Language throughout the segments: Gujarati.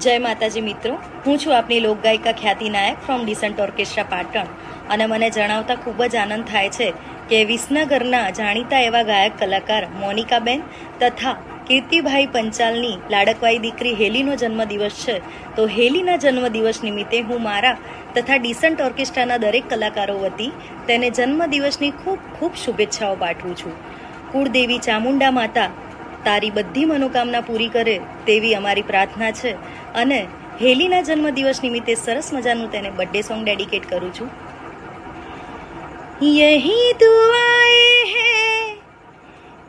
જય માતાજી મિત્રો. હું છું આપની લોકગાયિકા Khyati Nayak from decent orchestra Patan. અને મને જણાવતા ખૂબ જ આનંદ થાય છે કે વિસનગરના જાણીતા એવા ગાયક કલાકાર મોનિકાબેન તથા કીર્તિભાઈ પંચાલની લાડકવાઈ દીકરી હેલીનો જન્મદિવસ છે. તો હેલીના જન્મદિવસ નિમિત્તે હું મારા તથા ડિસન્ટ ઓર્કેસ્ટ્રાના દરેક કલાકારો વતી તેને જન્મદિવસની ખૂબ ખૂબ શુભેચ્છાઓ પાઠવું છું. કુળદેવી ચામુંડા માતા તારી બધી મનોકામના પૂરી કરે તેવી અમારી પ્રાર્થના છે. અને હેલીના જન્મદિવસ નિમિત્તે સરસ મજાનું તેને બર્થડે સોંગ ડેડિકેટ કરું છું. યહી દુઆએ હે,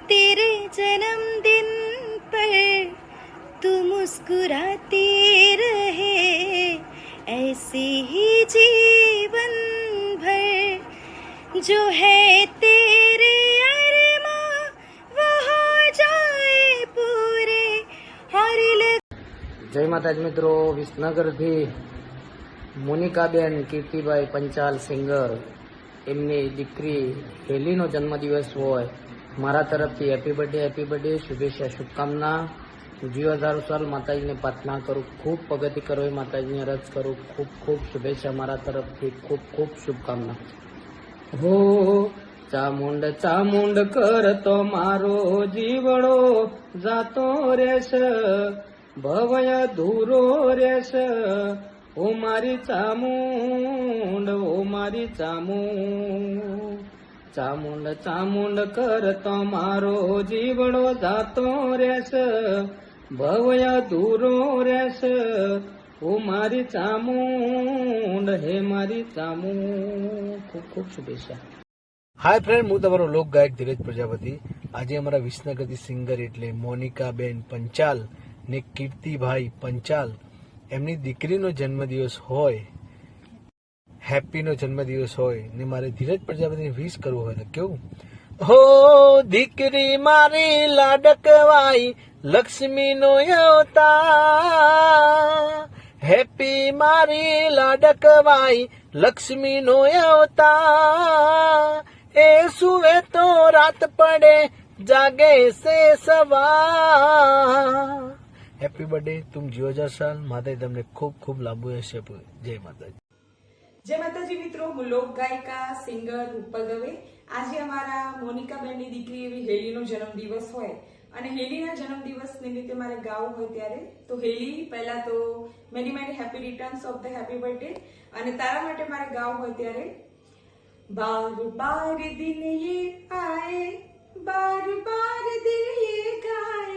તેરે જન્મદિન પર તું મુસ્કુરાતી રહે. ऐसे ही जीवन भर जो है तेरे જય માતાજી મિત્રો, વિસનગરથી મોનિકાબેન, કીર્તિભાઈ પંચાલ સિંગર, એમની દીકરી હેલીનો જન્મદિવસ હોય. મારા તરફથી હેપી બર્થડે હેપી બર્થડે શુભેચ્છા, શુભકામના. જીવ હજારો સાલ માતાજીને પ્રાર્થના કરું, ખૂબ પ્રગતિ કરો એ માતાજીને રજ કરું, ખૂબ ખૂબ શુભેચ્છા મારા તરફથી, ખૂબ ખૂબ શુભકામના. હો, ચામુંડ ચામુંડ કરતો મારો જીવડો જાતો રેશ ભવય ધૂરો રેશ ઓ મારી ચામુંડ ઓ મારી ચામુંડ ચામુંડ ચામુંડ કરતો મારો જીવડો જાતો રેશ ભવય ધૂરો રેશ ઓ મારી ચામુંડ હે મારી ચામુંડ ખૂબ ખૂબ શુભેચ્છા હાય ફ્રેન્ડ હું તમારો લોક ગાયક ધીરજ પ્રજાપતિ આજે અમારા વિસનગરથી સિંગર એટલે મોનિકાબેન પંચાલ ને કીર્તિભાઈ પંચાલ. એમની દીકરીનો જન્મદિવસ હોય, હેપીનો જન્મદિવસ હોય, ને મારે ધીરજ પ્રજાપતિને વિશ કરવું હોય તો કેવું? હો, દીકરી મારી લાડકવાઈ, લક્ષ્મીનો અવતાર. હેપી મારી લાડકવાઈ, લક્ષ્મીનો અવતાર. એ સુવે તો રાત પડે, જાગે સે સવાર. હેપી બર્થડે તુમ જીઓ હજાર સાલ તમને ખૂબ ખૂબ લાંબુ હશે જય માતાજી જય માતાજી મિત્રો હું લોક ગાયિકા સિંગર રૂપલ દવે આજે અમારા મોનિકા બેનની દીકરી એવી હેલીનો જન્મદિવસ હોય. અને હેલીના જન્મદિવસ નિમિત્તે મારે ગાવું હોય ત્યારે, તો હેલી પહેલા તો many many happy returns of the happy birthday અને તારા માટે મારે ગાવું હોય ત્યારે, બાર બાર દિન યે આયે, બાર બાર દિન યે ગાય.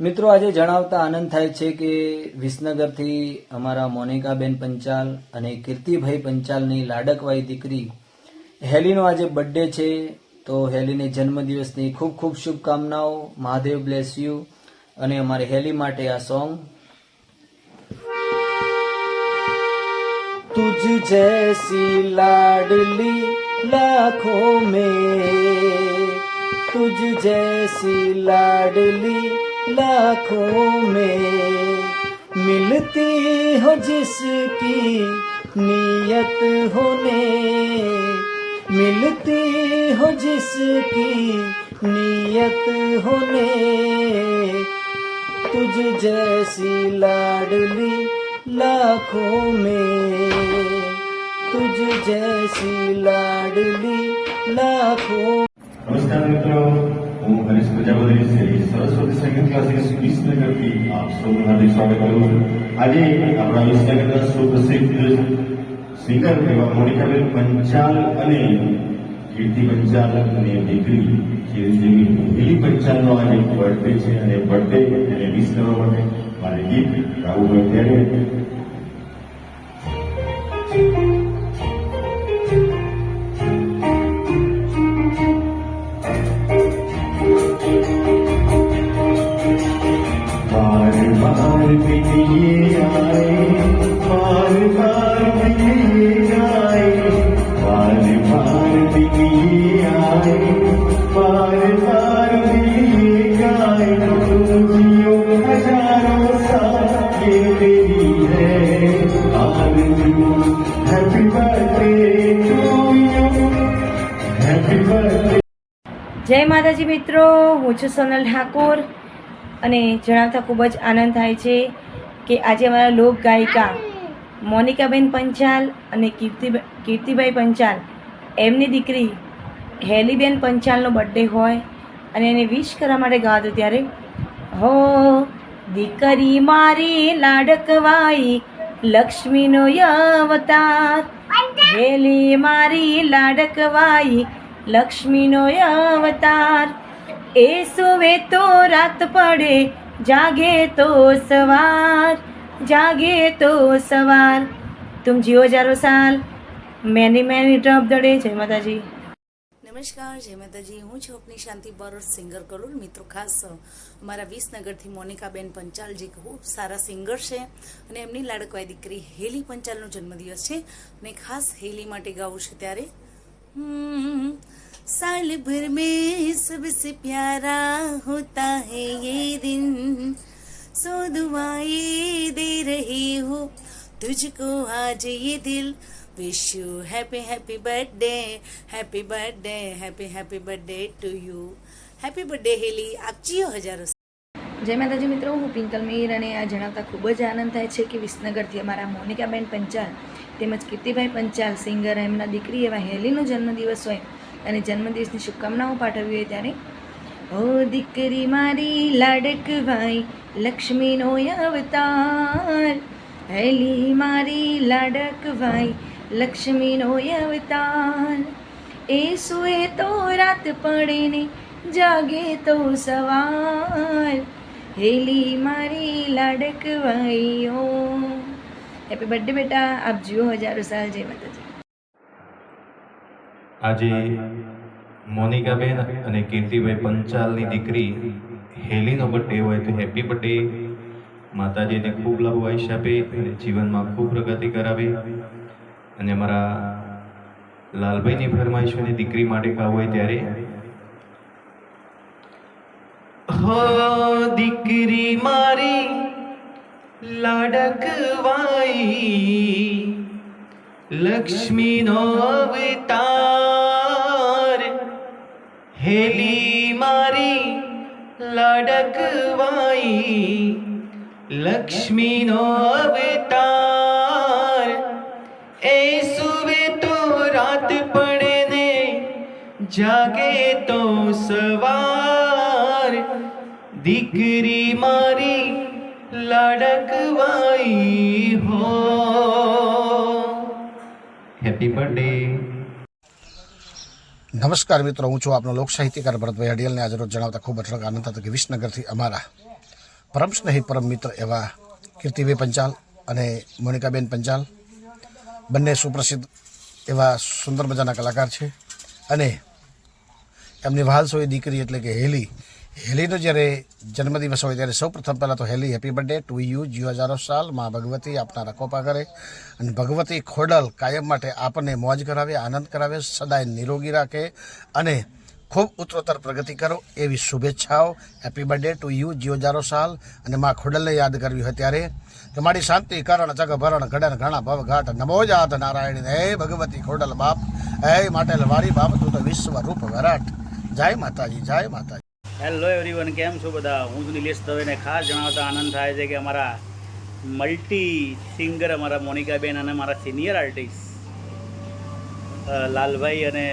મિત્રો, આજે જણાવતા આનંદ થાય છે કે વિસનગરથી અમારા મોનિકાબેન પંચાલ અને કીર્તિભાઈ પંચાલની લાડકવાઈ દીકરી હેલીનો આજે બર્થડે છે. તો હેલીને જન્મદિવસની ખૂબ ખૂબ શુભકામનાઓ. Mahadev bless you. અને અમારે હેલી માટે આ સોંગ. તુજ જૈસી લાડલી લાખો મેં. તુજ જૈસી લાડલી लाखों में मिलती हो जिसकी नियत होने। मिलती हो जिसकी नियत होने। तुझ जैसी लाडली लाखों में। तुझ जैसी लाडली लाखों। नमस्कार मित्रों। હરીશ પ્રજાપતિ સરસ્વતી સંગીત ક્લાસિક વિસનગરથી આપ સૌનું હાર્દિક સ્વાગત કરું છું આજે આપણા વિસનગરના સુપ્રસિદ્ધ સિંગર એવા મોનિકાબેન પંચાલ અને કીર્તિ પંચાલ અને દીકરી ચિરંજીવી દિલીપ પંચાલનો આજે બર્થડે છે અને બર્થડે એને વિશ કરવા માટે મારે ગીત ગાવું હોય ત્યારે જય માતાજી મિત્રો હું છું સોનલ ઠાકોર અને જણાવતા ખૂબ જ આનંદ થાય છે કે આજે અમારા લોક ગાયિકા મોનિકાબેન પંચાલ અને કીર્તિ કીર્તિભાઈ પંચાલ એમની દીકરી હેલીબેન પંચાલનો બર્થડે હોય અને એને વિશ કરવા માટે ગાતો ત્યારે હો દીકરી મારી લાડકવાઈ લક્ષ્મીનો અવતાર હેલી મારી લાડકવાઈ લક્ષ્મીનો અવતાર. એ સુવે તો રાત પડે, જાગે તો સવાર, જાગે તો સવાર. તુમ જીઓ હજારો સાલ. મેની મેની ટપ દડે જય માતાજી. નમસ્કાર, જય માતાજી. હું છું આપની શાંતિ બરોડ સિંગર કરું મિત્રો ખાસ. અમારા વિસનગરથી મોનિકાબેન પંચાલ જે ખૂબ સારા સિંગર છે અને એમની લાડકવાય દીકરી હેલી પંચાલનો જન્મદિવસ છે અને ખાસ હેલી માટે ગાવું છે ત્યારે. साल भर में सबसे प्यारा होता है ये दिन सो दुआएं दे रही हूँ तुझको आज ये दिल wish you happy happy birthday happy birthday happy happy birthday to you happy birthday Heli आप जियो हजारों જય માતાજી મિત્રો હું પિંકલ મીર અને આ જણાવતા ખૂબ જ આનંદ થાય છે કે વિસનગરથી અમારા મોનિકાબેન પંચાલ તેમજ કીર્તિભાઈ પંચાલ, સિંગર એમના દીકરી એવા હેલીનો જન્મદિવસ હોય અને જન્મદિવસની શુભકામનાઓ પાઠવી હોય ત્યારે, ઓ દીકરી મારી લાડકભાઈ, લક્ષ્મીનો અવતાર, હેલી મારી લાડકભાઈ, લક્ષ્મીનો અવતાર. એ સુએ તો રાત પડે ને જાગે તો સવાર, હેલી મારી લાડકવાઈઓ હેપી બર્થડે બેટા. આપ જીવો હજારો સાલ. જય માતાજી. આજે મોનિકાબેન અને કીર્તિભાઈ પંચાલની દીકરી હેલીનો બર્થડે હોય તો હેપી બર્થડે માતાજીને ખૂબ લાભ આયુષ્ય આપે અને જીવનમાં ખૂબ પ્રગતિ કરાવે. અને અમારા લાલભાઈની ફરમાઈશોની દીકરી માટે કા હોય ત્યારે હ, દીકરી મારી લાડકવાઈ લક્ષ્મીનો અવતાર હેલી મારી લાડકવાઈ લક્ષ્મીનો અવતાર એ સુવે તો રાત પડે ને જાગે તો સવાર દીકરી મારી લાડકવાઈ નમસ્કાર મિત્રો, હું છું આપનો લોક સાહિત્યકાર ભરતભાઈ અડિયલને આજે રોજ જણાવતા ખૂબ અઢળક આનંદ હતો કે વિસનગરથી અમારા પરમ સ્નેહી પરમ મિત્ર એવા કીર્તિભાઈ પંચાલ અને મોનિકાબેન પંચાલ, બંને સુપ્રસિદ્ધ એવા સુંદર મજાના કલાકાર છે અને એમની વહાલસોઈ દીકરી એટલે કે હેલી હેલીનો જ્યારે જન્મદિવસ હોય ત્યારે સૌ પ્રથમ પહેલાં તો Heli happy birthday to you Jio હજારો સાલ, માં ભગવતી, આપના રકોપા કરે અને ભગવતી ખોડલ કાયમ માટે આપણને મોજ કરાવે, આનંદ કરાવે, સદાય નિરોગી રાખે અને ખૂબ ઉત્તરોત્તર પ્રગતિ કરો એવી શુભેચ્છાઓ. હેપી બર્થડે ટુ યુ જીઓ હજારો સાલ. અને માં ખોડલને યાદ કરવી હોય ત્યારે મારી શાંતિ, કરણ જગ ભરણ ઘડન ઘણા ભવ ઘાટ નમો જાત નારાયણ. હે ભગવતી ખોડલ બાપ, હે માટે વારી બાપ, તું તો વિશ્વ રૂપ વરાટ. જય માતાજી જય માતાજી. હેલો એવરીવન કેમ છો બધા? હું જ નિલેશ દવેને ખાસ જણાવતા આનંદ થાય છે કે અમારા મલ્ટી સિંગર અમારા મોનિકાબેન અને મારા સિનિયર આર્ટિસ્ટ લાલભાઈ અને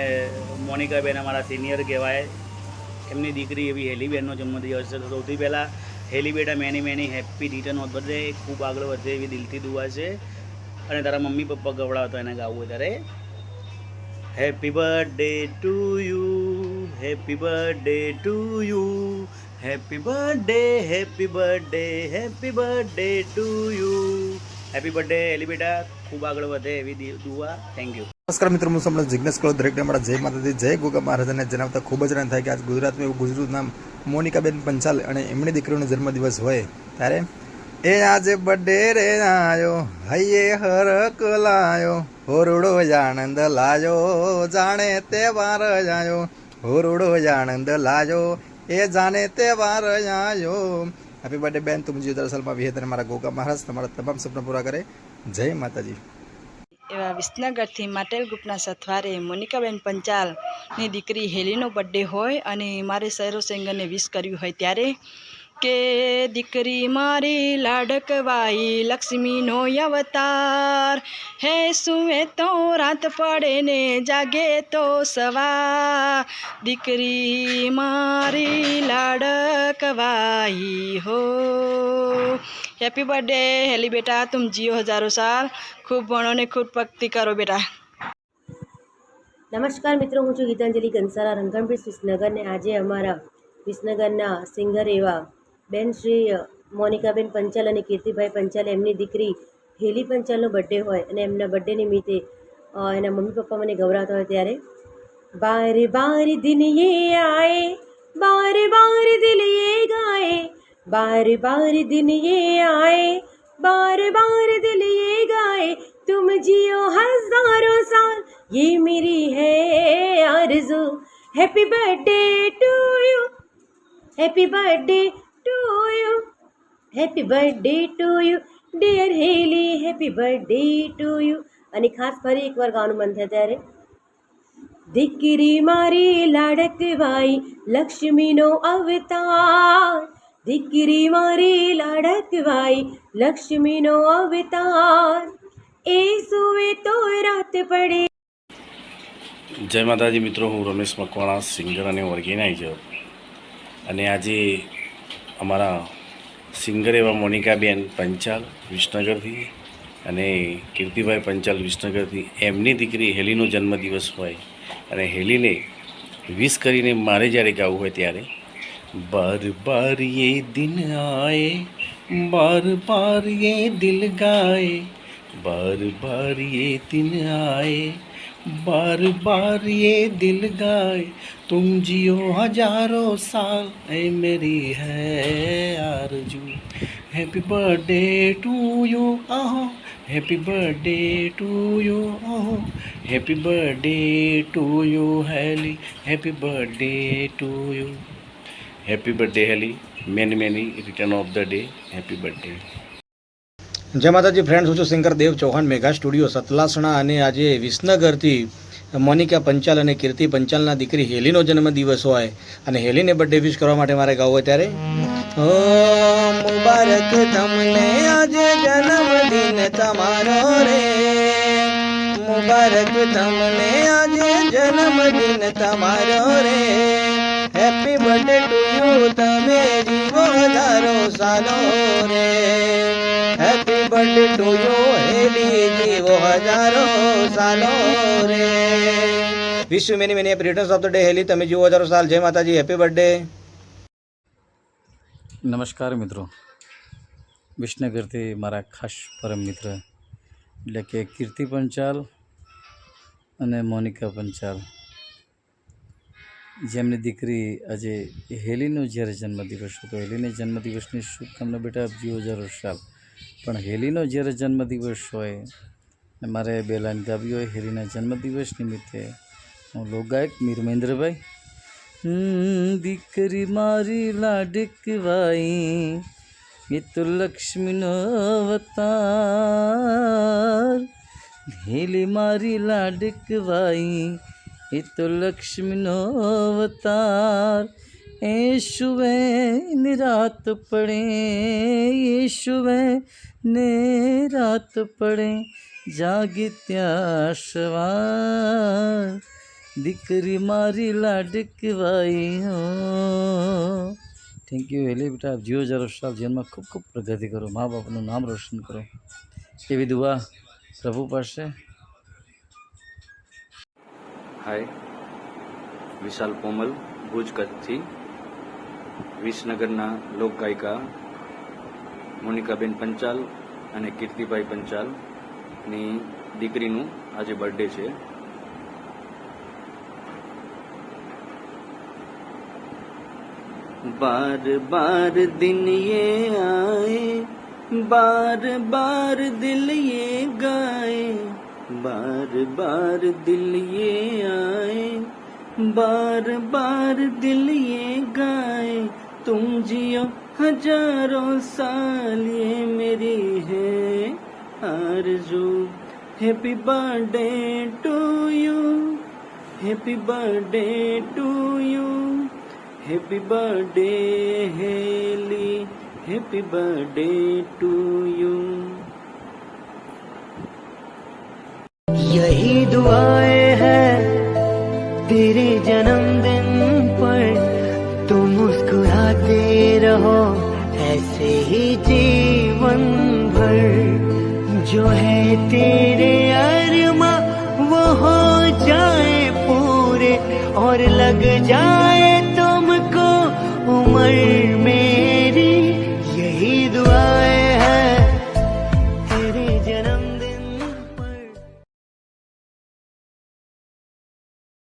મોનિકાબેન અમારા સિનિયર કહેવાય. એમની દીકરી એવી હેલીબેનનો જન્મદિવસ છે. સૌથી પહેલાં હેલી બેટા many many happy return birthday. ખૂબ આગળ વધે એવી દિલથી દુઆ છે. અને તારા મમ્મી પપ્પા ગવડાવતો એને ગાવું ત્યારે happy birthday to you. Happy birthday to you happy birthday happy birthday happy birthday to you happy birthday એલી ખૂબ આગળ વધે એવી દુઆ. થેન્ક યુ નમસ્કાર મિત્રો, હું સમજ જિજ્ઞેશ કલો દરેકને અમારા જય માતાજી, જય ગોગા મહારાજાને જણાવતા ખૂબ જ આનંદ થાય કે આજ ગુજરાતમાં એવું ગુજરું નામ મોનિકાબેન પંચાલ અને એમની દીકરીનો જન્મદિવસ હોય. ત્યારે, એ આજે બર્થડે રે આયો હૈયે હરક લાયો, હોરડો આનંદ લાયો, જાણે તહેવાર આયો હોરડો આનંદ લાજો, એ જાણે તહેવાર આયો. હેપી બર્થડે બેન, તું મુજી દરઅસલમાં વિહે મારા ગોગા મહારાજ તમારા તમામ સપના પૂરા કરે. જય માતાજી. એવા વિસનગરથી માટેલ ગ્રુપના સથવારે મોનિકાબેન પંચાલની દીકરી હેલીનો બર્થડે હોય અને મારે સૈરો સેંગરને વિશ કર્યું હોય ત્યારે કે દીકરી મારી લાડકવાઈ લક્ષ્મીનો અવતાર. હે સુવે તો રાત પડે ને જાગે તો સવાર. દીકરી મારી લાડકવાઈ હો. હેપી બર્થડે હેલી બેટા, તુમ જીઓ હજારો સાલ. ખૂબ ભણો ને ખૂબ ભક્તિ કરો બેટા. નમસ્કાર મિત્રો, હું છું ગીતાંજલિ કંસારા રંગણપીઠ વિસનગરને. આજે અમારા વિસનગરના સિંગર એવા બેન શ્રી મોનિકાબેન પંચાલ અને કીર્તિભાઈ પંચાલ એમની દીકરી હેલી પંચાલનો બર્થડે હોય અને એમના બર્થડે નિમિત્તે એના મમ્મી પપ્પા મને ગવરાતા હોય ત્યારે બાર બાર દિન યે આએ બાર બાર દિલ યે ગાએ બાર બાર દિન યે આએ बार बार दिल ये गाए तुम जियो हज़ारों साल ये मेरी है आरज़ू happy birthday to you happy birthday to you. Happy birthday to you dear Heli happy birthday to you અને ખાસ ફરી એકવાર ગાવાનું મન થાય ત્યારે. દીકરી મારી લાડકવાઈ લક્ષ્મીનો અવતાર. દીકરી મારી લાડકવાઈ લક્ષ્મીનો અવતાર. એ સુવે તો રાત પડે. જય માતાજી મિત્રો, હું રમેશ મકવાણા, સિંગર અને ઓર્ગેનાઇઝર. અને આજે અમારા સિંગર એવા મોનિકાબેન પંચાલ વિસનગરથી અને કીર્તિભાઈ પંચાલ વિસનગરથી. એમની દીકરી હેલીનો જન્મદિવસ હોય અને હેલીને વિશ કરીને મારે જ્યારે ગાવું હોય ત્યારે, બાર બાર એ દિન આએ બાર બાર એ દિલ ગાય, બાર બાર એ દિન આએ बार बार ये दिल गाए तुम जियो हजारों साल ए मेरी है आरजू हैप्पी बर्थडे टू यू आहो हैप्पी बर्थडे टू यू आहो happy birthday to you Heli happy birthday to you happy birthday Heli many many return of the day happy birthday જય માતાજી ફ્રેન્ડ હું છું સિંગર દેવ ચૌહાણ, મેઘા સ્ટુડિયો, સતલાસણા અને આજે વિસનગરથી મોનિકા પંચાલ અને કીર્તિ પંચાલના દીકરી હેલીનો જન્મદિવસ હોય અને હેલીને બર્થડે વિશ કરવા માટે મારે ગાવું હોય ત્યારે? મુબારક તમને આજે જન્મદિન તમારો રે. મુબારક તમને આજે જન્મદિન તમારો રે. હેપી બર્થડે ટુ યુ તમે જીવો હજારો સાલો રે. બર્થડે હેલી જીવો હજારો સાલો રે. Wish many many returns of the day, Heli, તમે જીવો હજારો સાલ. જય માતાજી, હેપી બર્થડે. નમસ્કાર મિત્રો. વિસનગરથી મારા ખાસ પરમ મિત્ર. એટલે કે કીર્તિ પંચાલ અને મોનિકા પંચાલ જેમની દીકરી આજે હેલીનો જ્યારે જન્મદિવસ હતો, હેલીને જન્મદિવસની શુભકામના બેટા જીવો હજારો સાલ. પણ હેલીનો જ્યારે જન્મદિવસ હોય મારે બે લાઈન ગાવી હોય હેલીના જન્મદિવસ નિમિત્તે, હું લોકગાયક મીર મહેન્દ્રભાઈ દીકરી મારી લાડકવાઈ એ તો લક્ષ્મીનો અવતાર. હેલી મારી લાડકવાઈ એ તો લક્ષ્મીનો અવતાર. એ શુવે ને રાત પડે એ શુવે ને રાત પડે જાગી ત્યાં દીકરી મારી લાડકવાઈ હો થેન્ક યુ હેલી બેટા જીઓ જરો સાહેબ જીવનમાં ખૂબ ખૂબ પ્રગતિ કરો મા બાપનું નામ રોશન કરો એવી દુઆ પ્રભુ પાસે હાય વિશાલ પોમલ ભુજ કચ્છથી વિસનગરના લોકગાયિકા મોનિકાબેન પંચાલ અને કીર્તિભાઈ પંચાલની દીકરીનું આજે બર્થડે છે बार बार दिन ये आए बार बार दिल ये गाए बार बार दिल ये आए बार बार दिल ये गाए, तुम जियो हज़ारों साल ये मेरी है आरज़ू। Happy birthday to you happy birthday to you happy birthday Heli happy birthday to you यही दुआएँ है तेरे जन्मदिन पर तुम मुस्कुराते रहो। ऐसे ही जीवन भर जो है तेरे अरमा, वो हो जाए पूरे और लग जाए